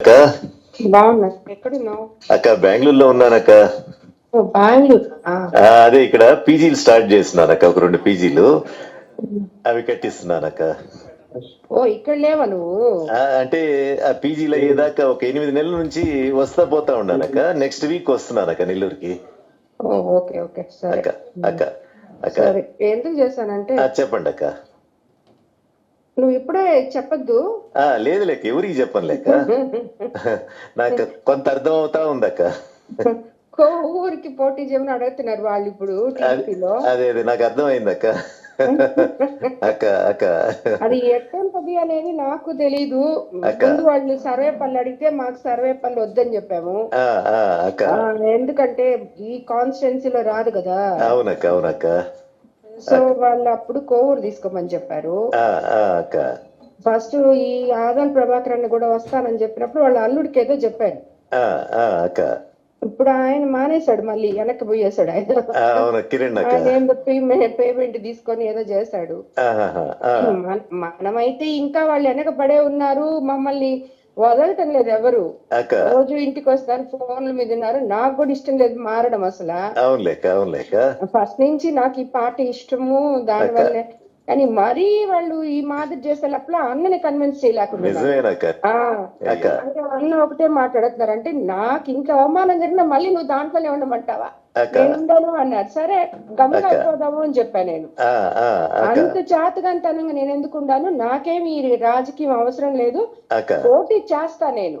అక్క? బాగున్నా. ఎక్కడున్నావు? అక్క బెంగళూరులో ఉన్నానక్క బెంగళూరు. అదే ఇక్కడ పీజీలు స్టార్ట్ చేస్తున్నాను అక్క ఒక రెండు పీజీలు. అవి కట్టిస్తున్నానక్క ఓ ఇక్కడ లేవా నువ్వు? అంటే ఆ పీజీలు అయ్యేదాకా ఒక ఎనిమిది నెలల నుంచి వస్తా పోతా ఉన్నానక్క నెక్స్ట్ వీక్ వస్తున్నానక్క నెల్లూరుకి. Okay okay. అక్క అక్క అక్క. ఎందుకు చేశానంటే చెప్పండి అక్క. నువ్వు ఇప్పుడే చెప్పొద్దు. ఆ, లేదు లేక ఎవరికి చెప్పను లేక? నాకు కొంత అర్థం అవుతా ఉందక్క ఊరికి పోటీ చేయమని అడుగుతున్నారు వాళ్ళు ఇప్పుడు అదే అదే నాకు అర్థమైంది అక్క. అక్క అక్క. అది ఎట్టుంటది అనేది నాకు తెలీదు. ముందు వాళ్ళు సర్వే పనులు అడిగితే మాకు సర్వే పనులు వద్దని చెప్పాము. ఎందుకంటే ఈ కాన్స్టిట్యున్సీలో రాదు కదా. అవునక్క అవునక్క. సో వాళ్ళు అప్పుడు కోవూరు తీసుకోమని చెప్పారు. ఫస్ట్ ఈ ఆదాన్ ప్రభాకర్ అన్న కూడా వస్తానని చెప్పినప్పుడు వాళ్ళ అల్లుడికి ఏదో చెప్పారు. ఇప్పుడు ఆయన మానేశాడు మళ్ళీ వెనక్కి పోయేశాడు ఆయన. పేమెంట్ తీసుకొని ఏదో చేశాడు. మనమైతే ఇంకా వాళ్ళు వెనక పడే ఉన్నారు మమ్మల్ని వదలటం లేదు ఎవరు. రోజు ఇంటికి వస్తారు ఫోన్ల మీద ఉన్నారు. నాకు కూడా ఇష్టం లేదు మారడం అసలు. ఫస్ట్ నుంచి నాకు ఈ పాట ఇష్టము. దానివల్ల కానీ మరీ వాళ్ళు ఈ మాదిరి చేసేటప్పుడు అన్నని కన్విన్స్ చేయలేకుండా అన్న ఒకటే మాట్లాడుతున్నారు. అంటే నాకు ఇంకా అవమానం జరిగినా మళ్ళీ నువ్వు దాంట్లోనే ఉండమంటావా? ఉండను అన్నారు. సరే గమ్మున అయిపోదాము అని చెప్పా నేను. అంత చాతగాంతనంగా నేను ఎందుకు ఉండాను? నాకేమి ఈ రాజకీయం అవసరం లేదు. పోటీ చేస్తా నేను.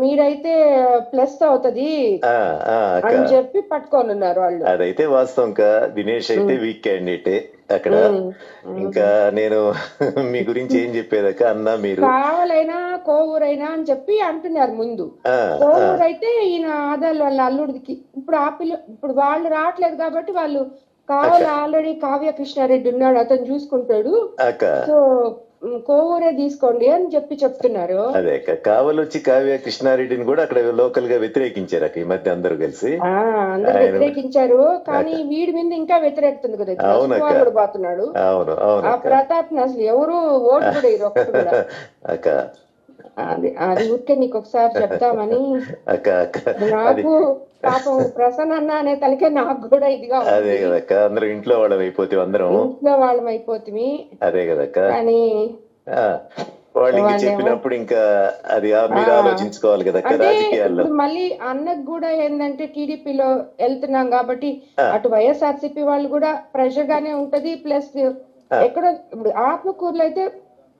మీరైతే ప్లస్ అవుతది అని చెప్పి పట్టుకొని ఉన్నారు వాళ్ళు. అదైతే వాస్తవం కా దినేష్ అయితే వీక్ క్యాండిడేటే అక్కడ. ఇంకా నేను మీ గురించి ఏం చెప్పేదక్క అన్నా మీరు. కావాలైనా కోవూరైనా అని చెప్పి అంటున్నారు ముందు. కోవూరు అయితే ఈయన ఆదాలు వాళ్ళ అల్లుడికి. ఇప్పుడు ఆ పిల్ల ఇప్పుడు వాళ్ళు రావట్లేదు కాబట్టి వాళ్ళు కావాలి ఆల్రెడీ కావ్య కృష్ణారెడ్డి ఉన్నాడు అతను చూసుకుంటాడు. సో కోవూరే తీసుకోండి అని చెప్పి చెప్తున్నారు. అదే కావలొచ్చి కావ్య కృష్ణారెడ్డిని కూడా అక్కడ లోకల్గా వ్యతిరేకించారు అక్క ఈ మధ్య అందరూ కలిసి. అందరు వ్యతిరేకించారు కానీ వీడి మీద ఇంకా వ్యతిరేకుతుంది కదా కూడా పోతున్నాడు. అవును అవును ఆ ప్రతాప్ అసలు ఎవరు ఓటు కూడా అది అది ఊరికే నీకు ఒకసారి చెప్తామని నాకు పాపం ప్రసన్న అన్న అనే తలకే నాకు కూడా ఇదిగా. అదే కదక్క అందరూ ఇంట్లో వాళ్ళం అయిపోతే అందరం. ఇంట్లో వాళ్ళం అయిపోతుంది అదే కదక్క. కానీ వాళ్ళకి చెప్పినప్పుడు ఇంకా అది మీరు ఆలోచించుకోవాలి అంటే రాజకీయాల్లో. మళ్ళీ అన్నకు కూడా ఏంటంటే టీడీపీలో వెళ్తున్నాం కాబట్టి అటు వైఎస్ఆర్సీపీ వాళ్ళు కూడా ప్రెషర్ గానే ఉంటది ప్లస్ ఎక్కడ ఇప్పుడు ఆత్మకూరులో అయితే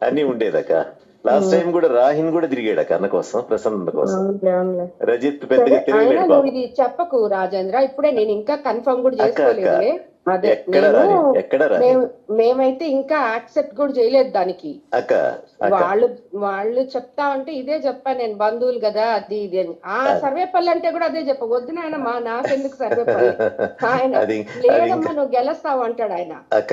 అన్ని ఉండేదక్క. లాస్ట్ టైం కూడా రాహిన్ కూడా తిరిగాడు అక్క అన్న కోసం ప్రసన్న కోసం. రజిత్ పెద్దగా తిరగలేడు ఇది చెప్పకు రాజేంద్ర ఇప్పుడే నేను ఇంకా కన్ఫర్మ్ కూడా మేము- మేమైతే ఇంకా యాక్సెప్ట్ కూడా చేయలేదు దానికి. వాళ్ళు వాళ్ళు చెప్తా ఉంటే ఇదే చెప్పా నేను బంధువులు కదా అది ఇది అని. ఆ సర్వేపల్లి అంటే కూడా అదే చెప్ప. వద్దు నాయన మా నాకెందుకు సర్వేపల్లి? ఆయన లేదమ్మా నువ్వు గెలుస్తావు అంటాడు ఆయన. అక్క.